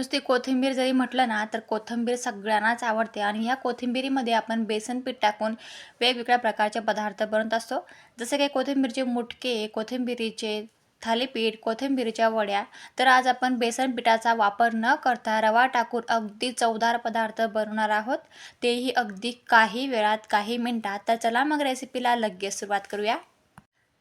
नुसती कोथिंबीर जरी म्हटलं ना तर कोथिंबीर सगळ्यांनाच आवडते. आणि ह्या कोथिंबीरीमध्ये आपण बेसन पीठ टाकून वेगवेगळ्या प्रकारचे पदार्थ बनवत असतो. जसे काही कोथिंबीरचे मुटके कोथिंबीरीचे थालीपीठ कोथिंबीरीच्या वड्या. तर आज आपण बेसन पिठाचा वापर न करता रवा टाकून अगदी चवदार पदार्थ बनवणार आहोत. तेही अगदी काही वेळात काही मिनटात. तर चला मग रेसिपीला लगेच सुरुवात करूया.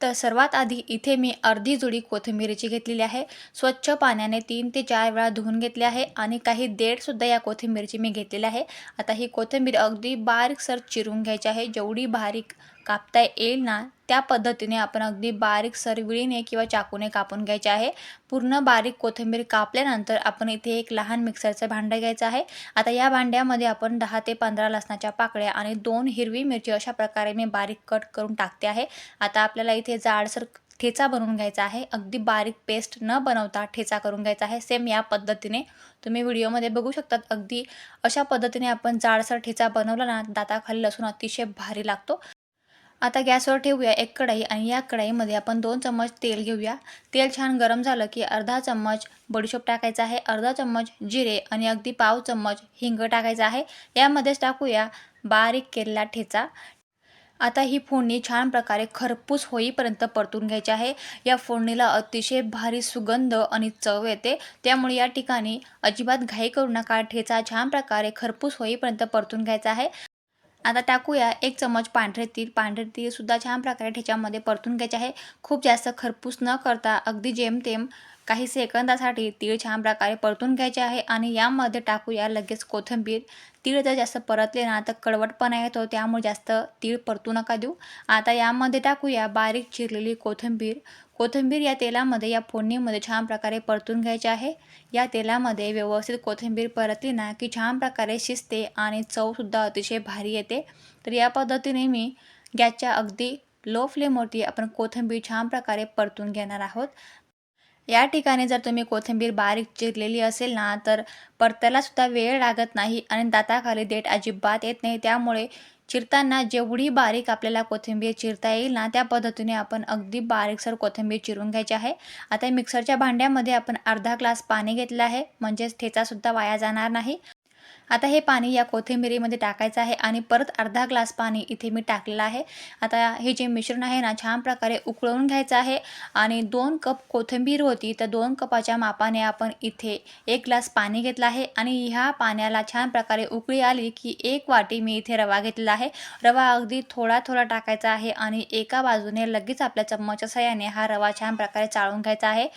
तर सर्वात आधी इथे मी अर्धी जुडी कोथिंबीरीची घेतलेली आहे. स्वच्छ पाण्याने तीन ते चार वेळा धुवून घेतले आहे आणि काही देठसुद्धा या कोथिंबीरची मी घेतलेली आहे. आता ही कोथिंबीर अगदी बारीकसर चिरून घ्यायची आहे. जेवढी बारीक कापता येईल ना त्या पद्धतीने आपण अगदी बारीक सरविळीने किंवा चाकूने कापून घ्यायचे आहे. पूर्ण बारीक कोथिंबीर कापल्यानंतर आपण इथे एक लहान मिक्सरचं भांडं घ्यायचं आहे. आता या भांड्यामध्ये आपण दहा ते पंधरा लसणाच्या पाकळ्या आणि दोन हिरवी मिरची अशा प्रकारे मी बारीक कट करून टाकते आहे. आता आपल्याला इथे जाडसर ठेचा बनवून घ्यायचा आहे. अगदी बारीक पेस्ट न बनवता ठेचा करून घ्यायचा आहे सेम या पद्धतीने. तुम्ही व्हिडिओमध्ये बघू शकतात अगदी अशा पद्धतीने आपण जाडसर ठेचा बनवला ना दाताखाली लसूण अतिशय भारी लागतो. आता गॅसवर ठेवूया एक कढाई आणि या कढाईमध्ये आपण दोन चम्मच तेल घेऊया. तेल छान गरम झालं की अर्धा चम्मच बडीशोप टाकायचा आहे. अर्धा चम्मच जिरे आणि अगदी पाव चम्मच हिंग टाकायचा आहे. यामध्येच टाकूया बारीक केलेला ठेचा. आता ही फोडणी छान प्रकारे खरपूस होईपर्यंत परतून घ्यायची आहे. या फोडणीला अतिशय भारी सुगंध आणि चव येते. त्यामुळे या ठिकाणी अजिबात घाई करू नका. ठेचा छान प्रकारे खरपूस होईपर्यंत परतून घ्यायचा आहे. आता टाकूया एक चमच पांढरे तीळ. पांढरे तीळसुद्धा छान प्रकारे ठेच्यामध्ये परतून घ्यायचे आहे. खूप जास्त खरपूस न करता अगदी जेमतेम काही सेकंदासाठी तीळ छान प्रकारे परतून घ्यायचे आहे आणि यामध्ये टाकूया लगेच कोथिंबीर. तीळ जर जास्त परतले ना तर कडवटपणा येतो त्यामुळे जास्त तीळ परतू नका देऊ. आता यामध्ये टाकूया बारीक चिरलेली कोथिंबीर. कोथिंबीर या तेलामध्ये या फोडणीमध्ये छान प्रकारे परतून घ्यायचे आहे. या तेलामध्ये व्यवस्थित कोथिंबीर परतली ना की छान प्रकारे शिजते आणि चवसुद्धा अतिशय भारी येते. तर या पद्धतीने मी गॅसच्या अगदी लो फ्लेमवरती आपण कोथिंबीर छान प्रकारे परतून घेणार आहोत. या ठिकाणी जर तुम्ही कोथिंबीर बारीक चिरलेली असेल ना तर परतायलासुद्धा वेळ लागत नाही आणि दाताखाली देठ अजिबात येत नाही. त्यामुळे चिरताना जेवढी बारीक आपल्याला कोथिंबीर चिरता येईल ना त्या पद्धतीने आपण अगदी बारीकसर कोथिंबीर चिरून घ्यायची आहे. आता मिक्सरच्या भांड्यामध्ये आपण अर्धा ग्लास पाणी घेतलं आहे म्हणजेच ठेचासुद्धा वाया जाणार नाही. आता हे पाणी या कोथिंबिरीमध्ये टाकायचं आहे आणि परत अर्धा ग्लास पाणी इथे मी टाकलेलं आहे. आता हे जे मिश्रण आहे ना छान प्रकारे उकळवून घ्यायचं आहे आणि दोन कप कोथिंबीर होती तर दोन कपाच्या मापाने आपण इथे एक ग्लास पाणी घेतलं आहे आणि ह्या पाण्याला छान प्रकारे उकळी आली की एक वाटी मी इथे रवा घेतलेला आहे. रवा अगदी थोडा थोडा टाकायचा आहे आणि एका बाजूने लगेच आपल्या चम्मचच्या सहाय्याने हा रवा छान प्रकारे चाळून घ्यायचा आहे.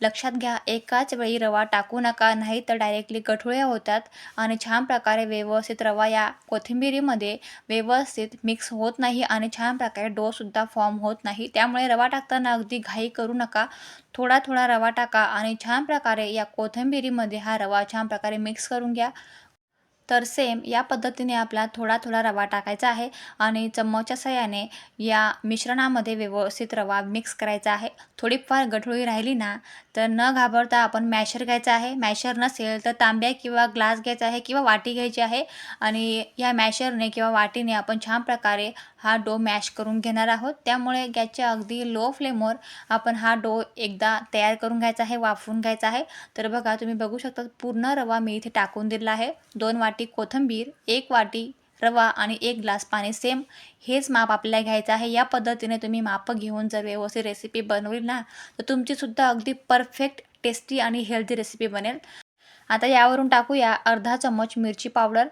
लक्षात घ्या एकाच वेळी रवा टाकू नका नाही तर डायरेक्टली गठुळ्या होतात आणि छान प्रकारे व्यवस्थित रवा या कोथिंबिरीमध्ये व्यवस्थित मिक्स होत नाही आणि छान प्रकारे डोसुद्धा फॉर्म होत नाही. त्यामुळे रवा टाकताना अगदी घाई करू नका. थोडा थोडा रवा टाका आणि छान प्रकारे या कोथिंबिरीमध्ये हा रवा छान प्रकारे मिक्स करून घ्या. तर सेम या पद्धतीने आपला थोडा थोडा रवा टाकायचा आहे आणि चम्मचच्या सहाय्याने या मिश्रणामध्ये व्यवस्थित रवा मिक्स करायचा आहे. थोडीफार गठोळी राहिली ना तर न घाबरता आपण मॅशर घ्यायचा आहे. मॅशर नसेल तर तांब्या किंवा ग्लास घ्यायचा आहे किंवा वाटी घ्यायची आहे आणि या मॅशरने किंवा वाटीने आपण छान प्रकारे हा डो मॅश करून घेणार आहोत. त्यामुळे गॅसच्या अगदी लो फ्लेमवर आपण हा डो एकदा तयार करून घ्यायचा आहे वाफवून घ्यायचा आहे. तर बघा तुम्ही बघू शकता पूर्ण रवा मी इथे टाकून दिला आहे. दोन वाटी कोथिंबीर एक वाटी रवा आणि एक ग्लास पाणी. सेम हेच माप आपल्याला घ्यायचं आहे. या पद्धतीने तुम्ही मापं घेऊन जर व्यवस्थित रेसिपी बनवली ना तर तुमचीसुद्धा अगदी परफेक्ट टेस्टी आणि हेल्दी रेसिपी बनेल. आता यावरून टाकूया अर्धा चम्मच मिरची पावडर.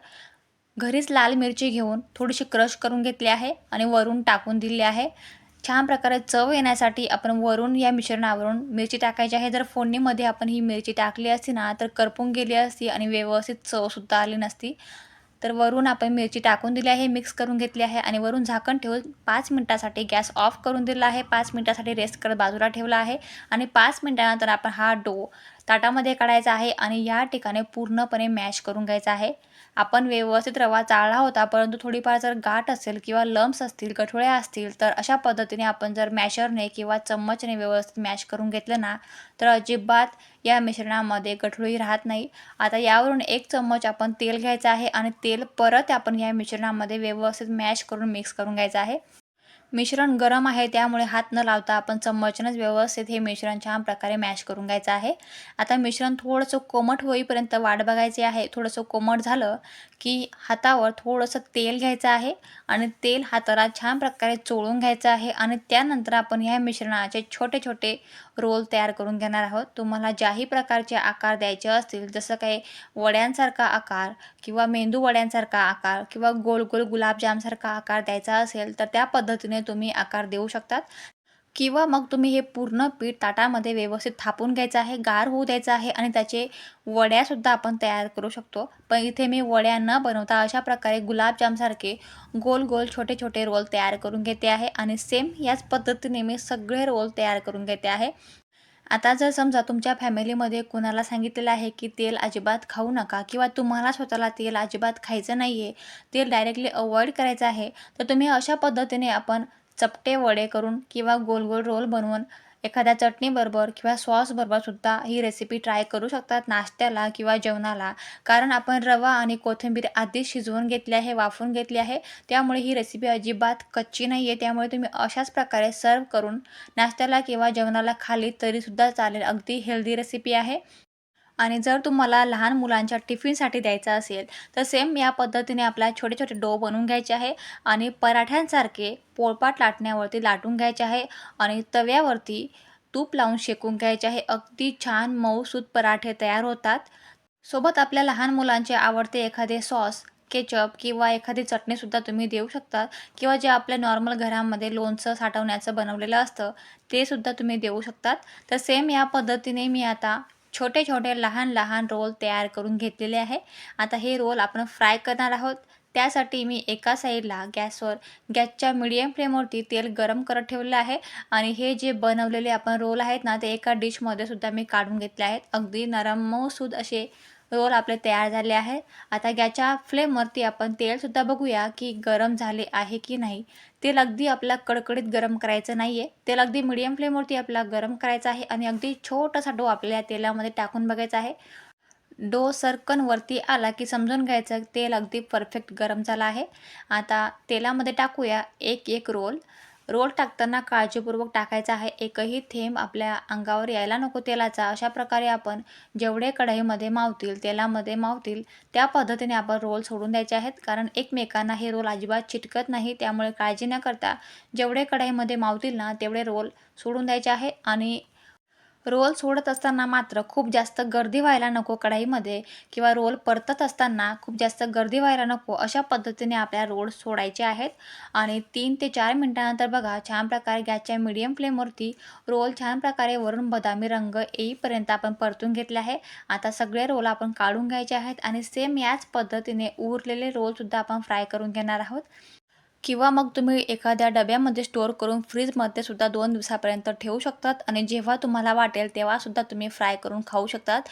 घरीच लाल मिरची घेऊन थोडीशी क्रश करून घेतली आहे आणि वरून टाकून दिली आहे. छान प्रकारे चव येण्यासाठी आपण वरून या मिश्रणावरून मिरची टाकायची आहे. जर फोडणीमध्ये आपण ही मिरची टाकली असती ना तर करपून गेली असती आणि व्यवस्थित चवसुद्धा आली नसती. तर वरून आपण मिरची टाकून दिली आहे मिक्स करून घेतली आहे आणि वरून झाकण ठेवून पाच मिनटासाठी गॅस ऑफ करून दिला आहे. पाच मिनटासाठी रेस्ट करत बाजूला ठेवला आहे आणि पाच मिनटानंतर आपण हा डो ताटामध्ये काढायचा आहे आणि या ठिकाणी पूर्णपणे मॅश करून घ्यायचा आहे. आपण व्यवस्थित रवा चाळला होता परंतु थोडीफार जर गाठ असेल किंवा लम्स असतील गठोळ्या असतील तर अशा पद्धतीने आपण जर मॅशरने किंवा चम्मचने व्यवस्थित मॅश करून घेतलं ना तर अजिबात या मिश्रणामध्ये गठोळी राहत नाही. आता यावरून एक चम्मच आपण तेल घ्यायचं आहे आणि तेल परत आपण या मिश्रणामध्ये व्यवस्थित मॅश करून मिक्स करून घ्यायचं आहे. मिश्रण गरम आहे त्यामुळे हात न लावता आपण चम्मचनंच व्यवस्थित हे मिश्रण छान प्रकारे मॅश करून घ्यायचं आहे. आता मिश्रण थोडंसं कोमट होईपर्यंत वाट बघायची आहे. थोडंसं कोमट झालं की हातावर थोडंसं तेल घ्यायचं आहे आणि तेल हाताला छान प्रकारे चोळून घ्यायचं आहे आणि त्यानंतर आपण ह्या मिश्रणाचे छोटे छोटे रोल तयार करून घेणार आहोत. तुम्हाला ज्याही प्रकारचे आकार द्यायचे असतील जसं काही वड्यांसारखा आकार किंवा मेंदू वड्यांसारखा आकार किंवा गोल गोल गुलाबजामसारखा आकार द्यायचा असेल तर त्या पद्धतीने तुम्ही आकार देऊ शकतात. किंवा मग तुम्ही हे पूर्ण पीठ ताटामध्ये व्यवस्थित थापून घ्यायचं आहे गार होऊ द्यायचं आहे आणि त्याचे वड्यासुद्धा आपण तयार करू शकतो. पण इथे मी वड्या न बनवता अशा प्रकारे गुलाबजामसारखे गोल गोल छोटे छोटे रोल तयार करून घेते आहे आणि सेम याच पद्धतीने मी सगळे रोल तयार करून घेते आहे. आता जर समजा तुमच्या फॅमिलीमध्ये कुणाला सांगितलेलं आहे की तेल अजिबात खाऊ नका किंवा तुम्हाला स्वतःला तेल अजिबात खायचं नाही आहे तेल डायरेक्टली अवॉइड करायचं आहे तर तुम्ही अशा पद्धतीने आपण चपटे वडे करून किंवा गोल गोल रोल बनवून एखाद्या चटणीबरोबर किंवा सॉसबरोबर सुद्धा ही रेसिपी ट्राय करू शकतात नाश्त्याला किंवा जेवणाला. कारण आपण रवा आणि कोथिंबीर आधीच शिजवून घेतली आहे वाफवून घेतली आहे त्यामुळे ही रेसिपी अजिबात कच्ची नाही आहे त्यामुळे तुम्ही अशाच प्रकारे सर्व करून नाश्त्याला किंवा जेवणाला खाली तरीसुद्धा चालेल. अगदी हेल्दी रेसिपी आहे. आणि जर तुम्हाला लहान मुलांच्या टिफिनसाठी द्यायचा असेल तर सेम या पद्धतीने आपल्या छोटे छोटे डो बनवून घ्यायचे आहे आणि पराठ्यांसारखे पोळपाट लाटण्यावरती लाटून घ्यायचे आहे आणि तव्यावरती तूप लावून शेकून घ्यायचे आहे. अगदी छान मऊसूत पराठे तयार होतात. सोबत आपल्या लहान मुलांचे आवडते एखादे सॉस केचप किंवा एखादी चटणीसुद्धा तुम्ही देऊ शकता किंवा जे आपल्या नॉर्मल घरामध्ये लोणचं साठवण्याचं बनवलेलं असतं ते सुद्धा तुम्ही देऊ शकतात. तर सेम या पद्धतीने मी आता छोटे छोटे लहान लहान रोल तयार करून घेतलेले आहे. आता हे रोल आपण फ्राय करणार आहोत. त्यासाठी मी एका साईडला गॅसवर गॅसच्या मिडियम फ्लेमवरती तेल गरम करत ठेवलं आहे. आणि हे जे बनवलेले आपण रोल आहेत ना ते एका डिशमध्ये सुद्धा मी काढून घेतले आहेत. अगदी नरम मऊसूद असे रोल आपले तयार झाले आहे आता गॅसच्या फ्लेमवरती आपण तेलसुद्धा बघूया की गरम झाले आहे की नाही. तेल अगदी आपला कडकडीत गरम करायचं नाही आहे तेल अगदी मिडियम फ्लेमवरती आपला गरम करायचं आहे आणि अगदी छोटासा डो आपल्या तेलामध्ये टाकून बघायचा आहे. डो सरकन वरती आला की समजून घ्यायचं तेल अगदी परफेक्ट गरम झालं आहे. आता तेलामध्ये टाकूया एक एक रोल रोल टाकताना काळजीपूर्वक टाकायचा आहे. एकही थेंब आपल्या अंगावर यायला नको तेलाचा. अशा प्रकारे आपण जेवढे कढईमध्ये मावतील तेलामध्ये मावतील त्या पद्धतीने आपण रोल सोडून द्यायचे आहेत. कारण एकमेकांना हे रोल अजिबात चिटकत नाही. त्यामुळे काळजी न करता जेवढे कढईमध्ये मावतील ना तेवढे रोल सोडून द्यायचे आहे. आणि रोल सोडत असताना मात्र खूप जास्त गर्दी व्हायला नको कढाईमध्ये किंवा रोल परतत असताना खूप जास्त गर्दी व्हायला नको अशा पद्धतीने आपल्या रोल सोडायचे आहेत. आणि तीन ते चार मिनटानंतर बघा छान प्रकारे गॅसच्या मिडियम फ्लेमवरती रोल छान प्रकारे वरून बदामी रंग येईपर्यंत आपण परतून घेतले आहे. आता सगळे रोल आपण काढून घ्यायचे आहेत आणि सेम याच पद्धतीने उरलेले रोलसुद्धा आपण फ्राय करून घेणार आहोत. किंवा मग तुम्ही एखाद्या डब्यामध्ये स्टोअर करून फ्रीजमध्ये सुद्धा दोन दिवसापर्यंत ठेवू शकतात. आणि जेव्हा तुम्हाला वाटेल तेव्हासुद्धा तुम्ही फ्राय करून खाऊ शकतात.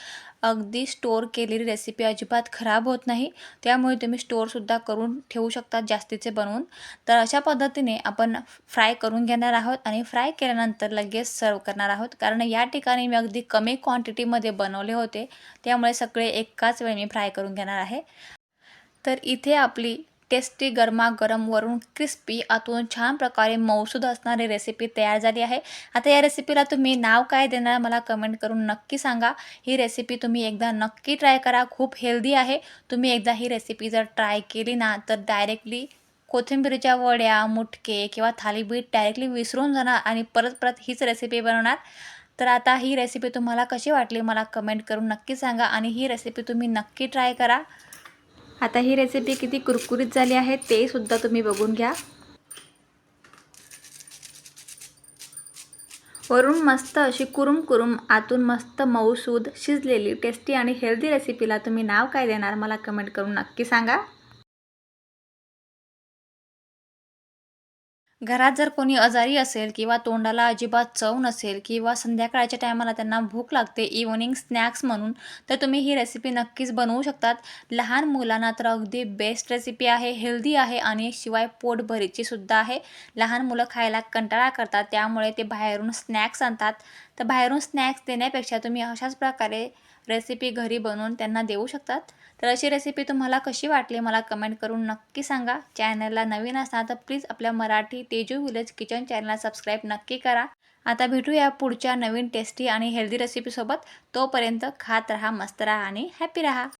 अगदी स्टोअर केलेली रेसिपी अजिबात खराब होत नाही. त्यामुळे तुम्ही स्टोअरसुद्धा करून ठेवू शकतात जास्तीचे बनवून. तर अशा पद्धतीने आपण फ्राय करून घेणार आहोत आणि फ्राय केल्यानंतर लगेच सर्व करणार आहोत. कारण या ठिकाणी मी अगदी कमी क्वांटिटीमध्ये बनवले होते. त्यामुळे सगळे एकाच वेळी मी फ्राय करून घेणार आहे. तर इथे आपली टेस्टी गरमागरम वरून क्रिस्पी आतून छान प्रकारे मौसूद असणारी रेसिपी तयार झाली आहे. आता या रेसिपीला तुम्ही नाव काय देणार मला कमेंट करून नक्की सांगा. ही रेसिपी तुम्ही एकदा नक्की ट्राय करा. खूप हेल्दी आहे. तुम्ही एकदा ही रेसिपी जर ट्राय केली ना तर डायरेक्टली कोथिंबीरीच्या वड्या मुटके किंवा थालीबीट डायरेक्टली विसरून जाणार आणि परत परत हीच रेसिपी बनवणार. तर आता ही रेसिपी तुम्हाला कशी वाटली मला कमेंट करून नक्की सांगा आणि ही रेसिपी तुम्ही नक्की ट्राय करा. आता ही रेसिपी किती कुरकुरीत झाली आहे ते सुद्धा तुम्ही बघून घ्या. वरून मस्त अशी कुरुम कुरुम आतून मस्त मऊसूद शिजलेली टेस्टी आणि हेल्दी रेसिपीला तुम्ही नाव काय देणार मला कमेंट करून नक्की सांगा. घरात जर कोणी आजारी असेल किंवा तोंडाला अजिबात चव नसेल किंवा संध्याकाळच्या टायमाला त्यांना भूक लागते इव्हनिंग स्नॅक्स म्हणून तर तुम्ही ही रेसिपी नक्कीच बनवू शकतात. लहान मुलांना तर अगदी बेस्ट रेसिपी आहे हेल्दी आहे आणि शिवाय पोटभरीची सुद्धा आहे. लहान मुलं खायला कंटाळा करतात त्यामुळे ते बाहेरून स्नॅक्स आणतात. तर बाहेरून स्नॅक्स देण्यापेक्षा तुम्ही अशाच प्रकारे रेसिपी घरी बनवून त्यांना देऊ शकतात. तर अशी रेसिपी तुम्हाला कशी वाटली मला कमेंट करून नक्की सांगा. चॅनलला नवीन असणार तर प्लीज आपल्या मराठी तेजू विलेज किचन चॅनलला सबस्क्राईब नक्की करा. आता भेटूया पुढच्या नवीन टेस्टी आणि हेल्दी रेसिपीसोबत तोपर्यंत खात राहा मस्त राहा आणि हॅपी राहा.